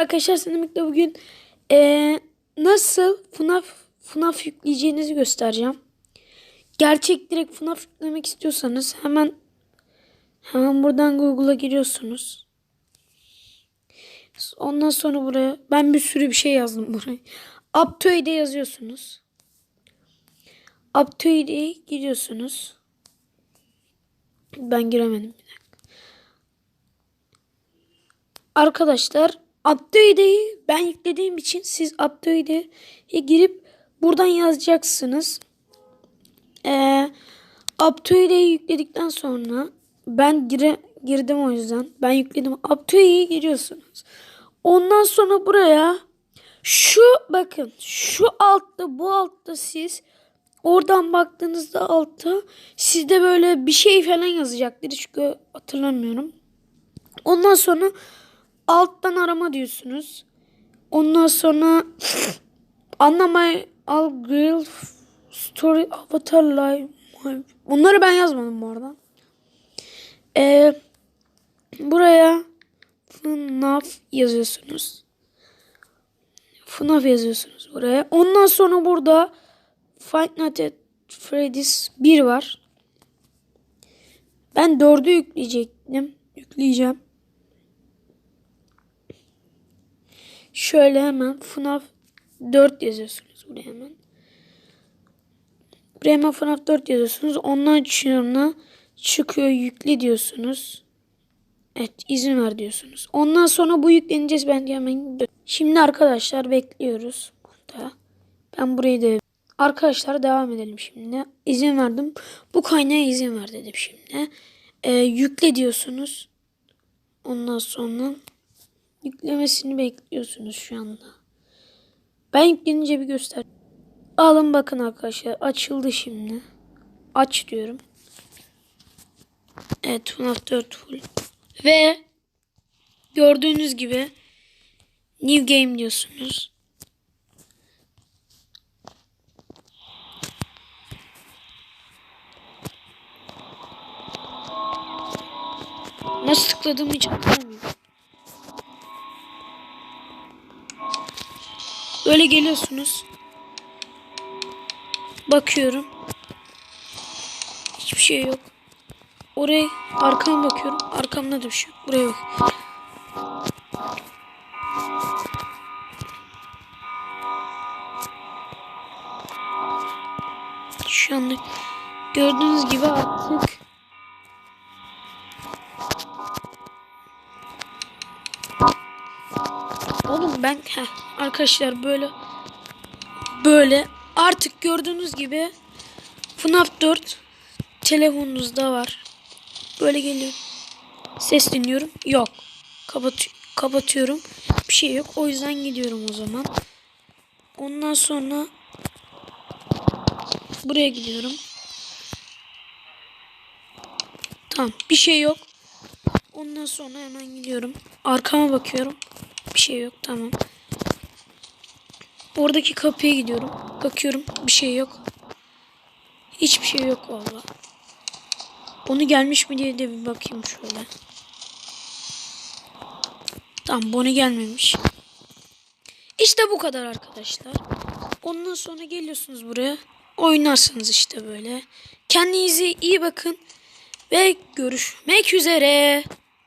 Arkadaşlar birlikte bugün eee, nasıl FNAF, FNAF yükleyeceğinizi göstereceğim. Gerçek direkt FNAF yüklemek istiyorsanız hemen hemen buradan Google'a giriyorsunuz. Ondan sonra buraya ben bir sürü bir şey yazdım buraya. Aptoide yazıyorsunuz. Aptoide'ye giriyorsunuz. Ben giremedim. Bir dakika. Arkadaşlar Aptoide'yi ben yüklediğim için siz Aptoide'ye girip buradan yazacaksınız. Ee, Aptoide'yi yükledikten sonra ben gire, girdim o yüzden. Ben yükledim. Aptoide'ye giriyorsunuz. Ondan sonra buraya şu bakın şu altta bu altta siz oradan baktığınızda altta sizde böyle bir şey falan yazacaktır. Hiç hatırlamıyorum. Ondan sonra alttan arama diyorsunuz. Ondan sonra anlamay al grill story avatar live bunları ben yazmadım bu arada. Ee, buraya FNAF yazıyorsunuz. FNAF yazıyorsunuz buraya. Ondan sonra burada Fight Night at Freddy's 1 var. Ben 4'ü yükleyecektim. Yükleyeceğim. Şöyle hemen FNAF 4 yazıyorsunuz buraya hemen. Buraya hemen FNAF 4 yazıyorsunuz. Ondan sonra çıkıyor yükle diyorsunuz. Evet izin ver diyorsunuz. Ondan sonra bu yükleneceğiz ben hemen. Şimdi arkadaşlar bekliyoruz. Burada. Ben burayı da Arkadaşlar devam edelim şimdi. İzin verdim. Bu kaynağa izin ver dedim şimdi. Ee, yükle diyorsunuz. Ondan sonra yüklemesini bekliyorsunuz şu anda. Ben yüklenince bir göster. Alın bakın arkadaşlar. Açıldı şimdi. Aç diyorum. Evet FNAF 4 full. Ve gördüğünüz gibi New Game diyorsunuz. Nasıl tıkladığımı hiç hatırlamıyorum. Böyle geliyorsunuz. Bakıyorum. Hiçbir şey yok. Oraya arkama bakıyorum. Arkamda da bir şey yok. Buraya bak. Şu anda gördüğünüz gibi artık Oğlum ben heh, arkadaşlar böyle böyle artık gördüğünüz gibi FNAF 4 telefonunuzda var. Böyle geliyor. Ses dinliyorum. Yok. Kapat kapatıyorum. Bir şey yok. O yüzden gidiyorum o zaman. Ondan sonra buraya gidiyorum. Tamam. Bir şey yok. Ondan sonra hemen gidiyorum. Arkama bakıyorum. Bir şey yok. Tamam. Oradaki kapıya gidiyorum. Bakıyorum. Bir şey yok. Hiçbir şey yok valla. Onu gelmiş mi diye de bir bakayım şöyle. Tamam bunu gelmemiş. İşte bu kadar arkadaşlar. Ondan sonra geliyorsunuz buraya. Oynarsınız işte böyle. Kendinize iyi bakın. Ve görüşmek üzere.